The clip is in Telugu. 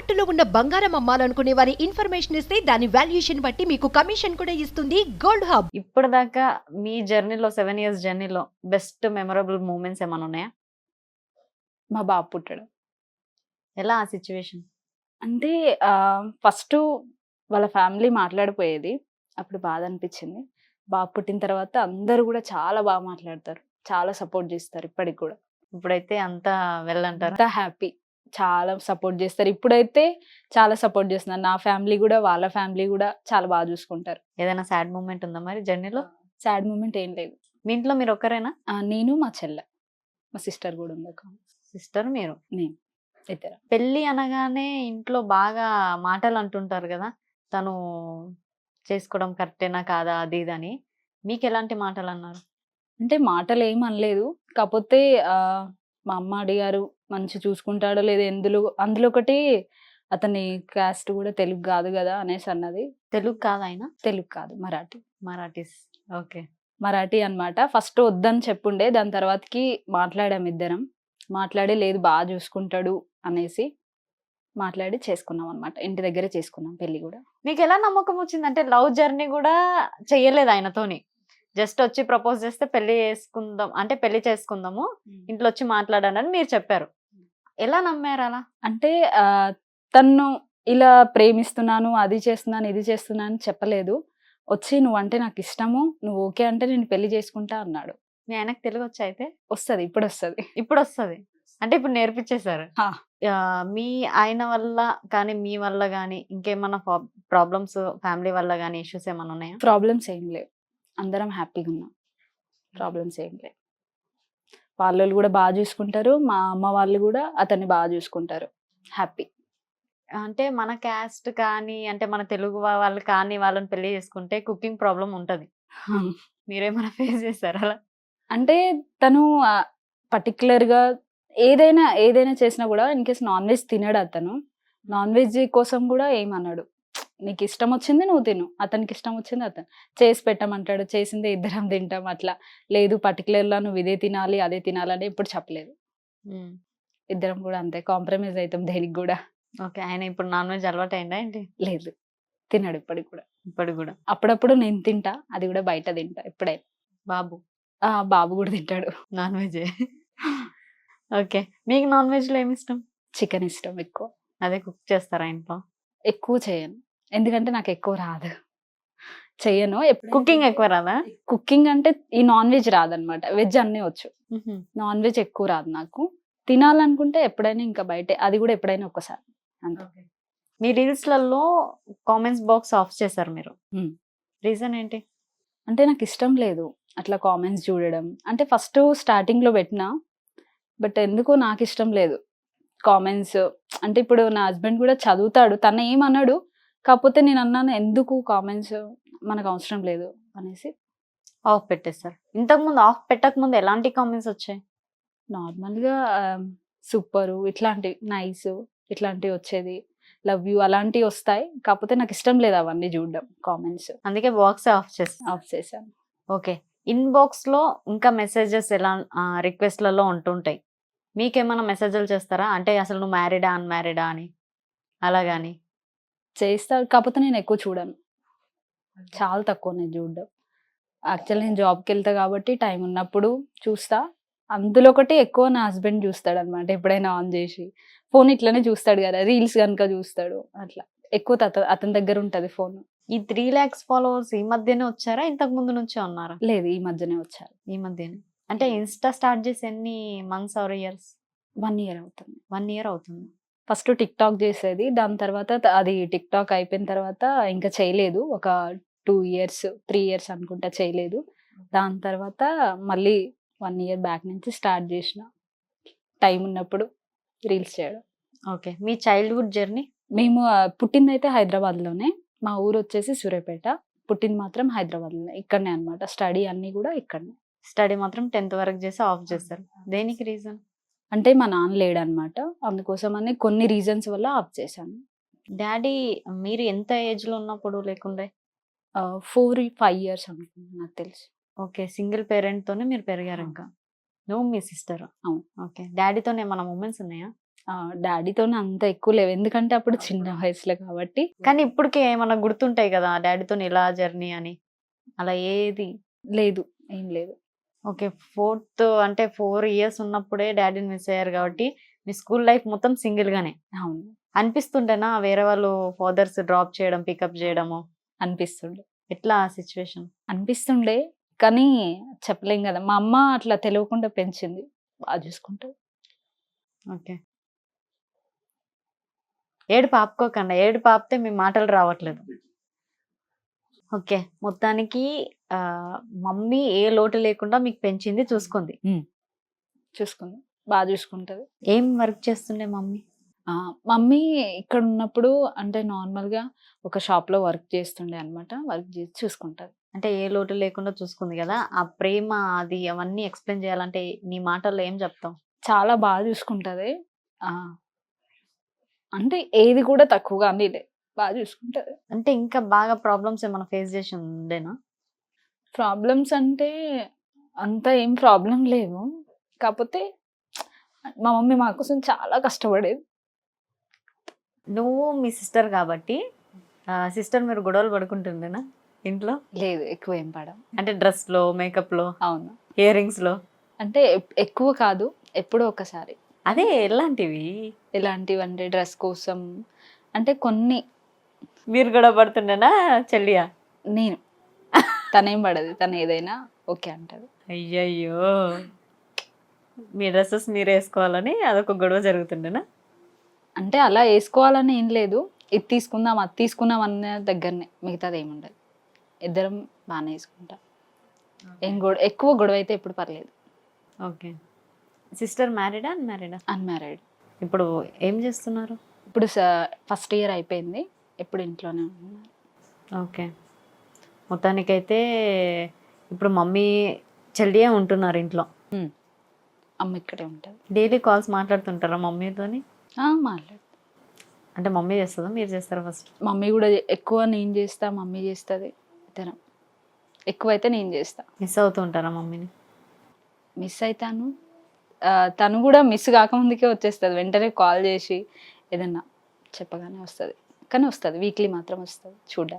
తాకట్టులో ఉన్న బంగారం అమ్మాలనుకునే వారి ఇన్ఫర్మేషన్ ఇస్తే దాని వాల్యుయేషన్ బట్టి మీకు కమిషన్ కూడా ఇస్తుంది గోల్డ్ హబ్. ఇప్పటిదాకా మీ జర్నీలో సెవెన్ ఇయర్స్ జర్నీలో బెస్ట్ మెమరబుల్ మూమెంట్స్ ఏమైనా ఉన్నాయా? మా బాబు పుట్టాడు. ఎలా ఆ సిచ్యువేషన్? అంటే ఫస్ట్ వాళ్ళ ఫ్యామిలీ మాట్లాడిపోయేది. అప్పుడు బాధ అనిపించింది. బాబు పుట్టిన తర్వాత అందరూ కూడా చాలా బాగా మాట్లాడతారు. చాలా సపోర్ట్ చేస్తారు ఇప్పటికి కూడా. ఇప్పుడైతే అంతా వెళ్ళంటారా అంతా హ్యాపీ. చాలా సపోర్ట్ చేస్తారు. ఇప్పుడైతే చాలా సపోర్ట్ చేస్తున్నారు. నా ఫ్యామిలీ కూడా వాళ్ళ ఫ్యామిలీ కూడా చాలా బాగా చూసుకుంటారు. ఏదైనా సాడ్ మూమెంట్ ఉందా మరి జర్నీలో? సాడ్ మూమెంట్ ఏం లేదు. మీ ఇంట్లో మీరు ఒక్కరేనా? నేను మా చెల్లె మా సిస్టర్ కూడా ఉంది ఒక సిస్టర్ మీరు? నేను ఇద్దరు. పెళ్ళి అనగానే ఇంట్లో బాగా మాటలు అంటుంటారు కదా తను చేసుకోవడం కరెక్టేనా కాదా అది ఇది అని. మీకు ఎలాంటి మాటలు అన్నారు? అంటే మాటలు ఏం అనలేదు. కాకపోతే మా అమ్మ అడిగారు మంచి చూసుకుంటాడో లేదో ఎందులో అందులో ఒకటి అతని క్యాస్ట్ కూడా తెలుగు కాదు కదా అనేసి అన్నది. తెలుగు కాదు ఆయన? తెలుగు కాదు మరాఠీ. మరాఠీస్ ఓకే. మరాఠీ అన్నమాట. ఫస్ట్ వద్దని చెప్పుండే దాని తర్వాతకి మాట్లాడాం ఇద్దరం. మాట్లాడి లేదు బాగా చూసుకుంటాడు అనేసి మాట్లాడి చేసుకున్నాం అనమాట ఇంటి దగ్గరే చేసుకున్నాం పెళ్ళి కూడా. నీకు ఎలా నమ్మకం వచ్చింది? అంటే లవ్ జర్నీ కూడా చెయ్యలేదు ఆయనతోని? జస్ట్ వచ్చి ప్రపోజ్ చేస్తే పెళ్ళి చేసుకుందాం అంటే పెళ్ళి చేసుకుందాము ఇంట్లో వచ్చి మాట్లాడానని మీరు చెప్పారు. ఎలా నమ్మారు అలా? అంటే ఆ, తన్ను ఇలా ప్రేమిస్తున్నాను అది చేస్తున్నాను ఇది చేస్తున్నాను అని చెప్పలేదు. వచ్చి నువ్వు అంటే నాకు ఇష్టము నువ్వు ఓకే అంటే నేను పెళ్ళి చేసుకుంటా అన్నాడు. మీ ఆయనకు తెలుగు వచ్చి అయితే? వస్తుంది ఇప్పుడు వస్తుంది ఇప్పుడు వస్తుంది అంటే ఇప్పుడు నేర్పించేశారు మీ ఆయన వల్ల కానీ మీ వల్ల కానీ ఇంకేమన్నా ప్రాబ్లమ్స్ ఫ్యామిలీ వల్ల కానీ ఇష్యూస్ ఏమైనా ఉన్నాయా? ప్రాబ్లమ్స్ ఏం లేవు. అందరం హ్యాపీగా ఉన్నాం. ప్రాబ్లమ్స్ ఏం లేవు. వాళ్ళు కూడా బాగా చూసుకుంటారు. మా అమ్మ వాళ్ళు కూడా అతన్ని బాగా చూసుకుంటారు. హ్యాపీ. అంటే మన క్యాస్ట్ కానీ అంటే మన తెలుగు వాళ్ళు కానీ వాళ్ళని పెళ్ళి చేసుకుంటే కుకింగ్ ప్రాబ్లం ఉంటది. మీరేమైనా ఫేస్ చేస్తారా అలా? అంటే తను పర్టికులర్గా ఏదైనా ఏదైనా చేసినా కూడా ఇన్ కేస్ నాన్ వెజ్ తినడు అతను నాన్ వెజ్ కోసం కూడా ఏమన్నాడు నీకు ఇష్టం వచ్చింది నువ్వు తిను. అతనికి ఇష్టం వచ్చింది అతను. చేసి పెట్టమంటాడు. చేసిందే ఇద్దరం తింటాం అట్లా. లేదు గా నువ్వు ఇదే తినాలి అదే తినాలని ఎప్పుడు చెప్పలేదు. ఇద్దరం కూడా అంతే. కాంప్రమైజ్ అవుతాం దేనికి కూడా. ఓకే. ఆయన ఇప్పుడు నాన్ వెజ్ అలవాటు అయిందా ఏంటి? లేదు. తినడు ఇప్పటికి కూడా. ఇప్పుడు కూడా. అప్పుడప్పుడు నేను తింటా అది కూడా బయట తింటా ఎప్పుడైనా బాబు. బాబు కూడా తింటాడు. Non veg. ఓకే. మీకు నాన్ వెజ్లో ఏమి ఇష్టం? చికెన్ ఇష్టం ఎక్కువ. అదే కుక్ చేస్తారా ఇంట్లో? ఎక్కువ చేయను. ఎందుకంటే నాకు ఎక్కువ రాదు. చెయ్యను. కుకింగ్ ఎక్కువ రాదా? కుకింగ్ అంటే ఈ నాన్ వెజ్ రాదనమాట. వెజ్ అన్నీ వచ్చు. నాన్ వెజ్ ఎక్కువ రాదు నాకు. తినాలనుకుంటే ఎప్పుడైనా ఇంకా బయటే అది కూడా ఎప్పుడైనా ఒకసారి అంతే. మీ రీల్స్లలో కామెంట్స్ బాక్స్ ఆఫ్ చేశారు మీరు. రీజన్ ఏంటి? అంటే నాకు ఇష్టం లేదు అట్లా కామెంట్స్ చూడడం. అంటే ఫస్ట్ స్టార్టింగ్లో పెట్టినా బట్ ఎందుకో నాకు ఇష్టం లేదు. కామెంట్స్. అంటే ఇప్పుడు నా హస్బెండ్ కూడా చదువుతాడు. తను ఏమన్నాడు కాకపోతే నేను అన్నాను ఎందుకు కామెంట్స్ మనకు అవసరం లేదు? అనేసి. ఆఫ్ పెట్టేశారు ఇంతకు ముందు ఆఫ్ పెట్టక ముందు ఎలాంటి కామెంట్స్ వచ్చాయి? నార్మల్గా సూపరు ఇట్లాంటివి నైస్ ఇట్లాంటివి వచ్చేది. లవ్ యూ అలాంటివి వస్తాయి. కాకపోతే నాకు ఇష్టం లేదు అవన్నీ చూడడం కామెంట్స్ అందుకే బాక్స్ ఆఫ్ చేస్తారు ఆఫ్ చేశాను. ఓకే. ఇన్బాక్స్లో ఇంకా మెసేజెస్ ఎలా రిక్వెస్ట్లలో ఉంటుంటాయి? మీకేమైనా మెసేజ్లు చేస్తారా? అంటే అసలు నువ్వు మ్యారీడా అన్మ్యారీడా అని? అలాగాని చేస్తా కాకపోతే నేను ఎక్కువ చూడను. చాలా తక్కువ నేను చూడడం. యాక్చువల్ నేను జాబ్కి వెళ్తా కాబట్టి టైం ఉన్నప్పుడు చూస్తా. అందులో ఒకటి ఎక్కువ నా హస్బెండ్ చూస్తాడు అనమాట ఎప్పుడైనా ఆన్ చేసి. ఫోన్ ఇట్లనే చూస్తాడు కదా రీల్స్ కనుక చూస్తాడు అట్లా. ఎక్కువ అత- అతని దగ్గర ఉంటది ఫోన్. ఈ త్రీ ల్యాక్స్ ఫాలోవర్స్ ఈ మధ్యనే వచ్చారా? ఇంతకు ముందు నుంచే ఉన్నారా? లేదు ఈ మధ్యనే వచ్చారు. ఈ మధ్యనే. అంటే ఇన్స్టా స్టార్ట్ చేసి ఎన్ని months or years? One year అవుతుంది. వన్ ఇయర్ అవుతుంది. ఫస్ట్ టిక్ టాక్ చేసేది. దాని తర్వాత అది టిక్ టాక్ అయిపోయిన తర్వాత ఇంకా చేయలేదు. ఒక టూ ఇయర్స్ త్రీ ఇయర్స్ అనుకుంటా చేయలేదు. దాని తర్వాత మళ్ళీ వన్ ఇయర్ బ్యాక్ నుంచి స్టార్ట్ చేసిన టైం ఉన్నప్పుడు రీల్స్ చేయడం. ఓకే. మీ చైల్డ్హుడ్ జర్నీ? మేము ఆ, పుట్టింది అయితే హైదరాబాద్లోనే. మా ఊరు వచ్చేసి సూర్యాపేట. పుట్టింది మాత్రం హైదరాబాద్లోనే. ఇక్కడనే అన్నమాట. స్టడీ అన్నీ కూడా ఇక్కడనే. స్టడీ మాత్రం టెన్త్ వరకు చేసి ఆఫ్ చేస్తారు. దేనికి రీజన్? అంటే మా నాన్న లేడనమాట అందుకోసమని కొన్ని రీజన్స్ వల్ల ఆఫ్ చేశాను. డాడీ మీరు ఎంత ఏజ్లో ఉన్నప్పుడు లేకుండే? ఫోర్ ఫైవ్ ఇయర్స్ అనుకుంటున్నాను నాకు తెలిసి. ఓకే సింగిల్ పేరెంట్ తోనే మీరు పెరిగారు ఇంకా? నువ్వు మీ సిస్టర్. అవును. ఓకే డాడీతో ఏమైనా మూమెంట్స్ ఉన్నాయా? డాడీతో అంత ఎక్కువ లేవు. ఎందుకంటే అప్పుడు చిన్న వయసులో కాబట్టి. కానీ ఇప్పటికే ఏమన్నా గుర్తుంటాయి కదా డాడీతో ఇలా జర్నీ అని? అలా ఏది? లేదు ఏం లేదు. ఓకే ఫోర్త్ అంటే ఫోర్ ఇయర్స్ ఉన్నప్పుడే డాడీని మిస్ అయ్యారు కాబట్టి మీ స్కూల్ లైఫ్ మొత్తం సింగిల్ గానే అవును. అనిపిస్తుంటేనా వేరే వాళ్ళు ఫాదర్స్ డ్రాప్ చేయడం పికప్ చేయడము? అనిపిస్తుండే. ఎట్లా ఆ సిచ్యువేషన్? అనిపిస్తుండే కానీ చెప్పలేం కదా. మా అమ్మ అట్లా తెలియకుండా పెంచింది. బాగా చూసుకుంటుంది ఓకే. ఏడు పాపుకోకండి ఏడు పాపితే మీ మాటలు రావట్లేదు. ఓకే. మొత్తానికి మమ్మీ ఏ లోటు లేకుండా మీకు పెంచింది చూసుకుంది. చూసుకుంది. బాగా చూసుకుంటది. ఏం వర్క్ చేస్తుండే మమ్మీ? మమ్మీ ఇక్కడ ఉన్నప్పుడు అంటే నార్మల్గా ఒక షాప్లో వర్క్ చేస్తుండే అన్నమాట. వర్క్ చేసి చూసుకుంటది. అంటే ఏ లోటు లేకుండా చూసుకుంది కదా ఆ ప్రేమ అది అవన్నీ ఎక్స్ప్లెయిన్ చేయాలంటే నీ మాటల్లో ఏం చెప్తాం చాలా బాగా చూసుకుంటది. అంటే ఏది కూడా తక్కువగా అనిలే బాగా చూసుకుంటది అంటే ఇంకా బాగా ప్రాబ్లమ్స్ ఏమైనా ఫేస్ చేసి ఉండేనా? ప్రాబ్లమ్స్ అంటే అంత ఏం ప్రాబ్లం లేవు. కాకపోతే మా మమ్మీ మా కోసం చాలా కష్టపడేది. నువ్వు మీ సిస్టర్ కాబట్టి సిస్టర్ మీరు గొడవలు పడుకుంటుండేనా ఇంట్లో? లేదు ఎక్కువ ఏం పడం అంటే డ్రెస్లో మేకప్లో అవును. ఇయర్ రింగ్స్లో అంటే ఎప్- ఎక్కువ కాదు ఎప్పుడో ఒకసారి. అదే ఎలాంటివి? ఇలాంటివి అంటే డ్రెస్ కోసం అంటే కొన్ని మీరు గొడవ పడుతుండేనా చెల్లియా? నేను. తనేం పడదు తను ఏదైనా ఓకే అంటది. అయ్యయ్యో. మీ డ్రెస్సెస్ మీరు వేసుకోవాలని అదొక గొడవ జరుగుతుండేనా? అంటే అలా వేసుకోవాలని ఏం లేదు. ఇది తీసుకుందాం అది తీసుకుందాం అన్న దగ్గరనే మిగతాది ఏముండదు ఇద్దరం బాగానే వేసుకుంటాం. ఏం గొడవ ఎక్కువ గొడవ అయితే ఎప్పుడు పర్లేదు. ఓకే. సిస్టర్ మ్యారీడా అన్మ్యారీడా? అన్మ్యారీడ్. ఇప్పుడు ఏం చేస్తున్నారు? ఇప్పుడు ఫస్ట్ ఇయర్ అయిపోయింది. ఇప్పుడు ఇంట్లోనే ఉన్నారు ఓకే. మొత్తానికైతే ఇప్పుడు మమ్మీ చెల్లియే ఉంటున్నారు ఇంట్లో. అమ్మ ఇక్కడే ఉంటుంది. డైలీ కాల్స్ మాట్లాడుతుంటారా మమ్మీతోని మాట్లాడు అంటే మమ్మీ చేస్తుందా? మీరు చేస్తారా ఫస్ట్? మమ్మీ కూడా ఎక్కువ నేను చేస్తా మమ్మీ చేస్తుంది ఇద్దరం. ఎక్కువైతే నేను చేస్తా. మిస్ అవుతూ ఉంటారా మమ్మీని? మిస్ అవుతాను ఆ, తను కూడా మిస్ కాకముందుకే వచ్చేస్తుంది. వెంటనే కాల్ చేసి ఏదన్నా చెప్పగానే వస్తుంది. కానీ వస్తుంది. వీక్లీ మాత్రం వస్తుంది. చూడాలి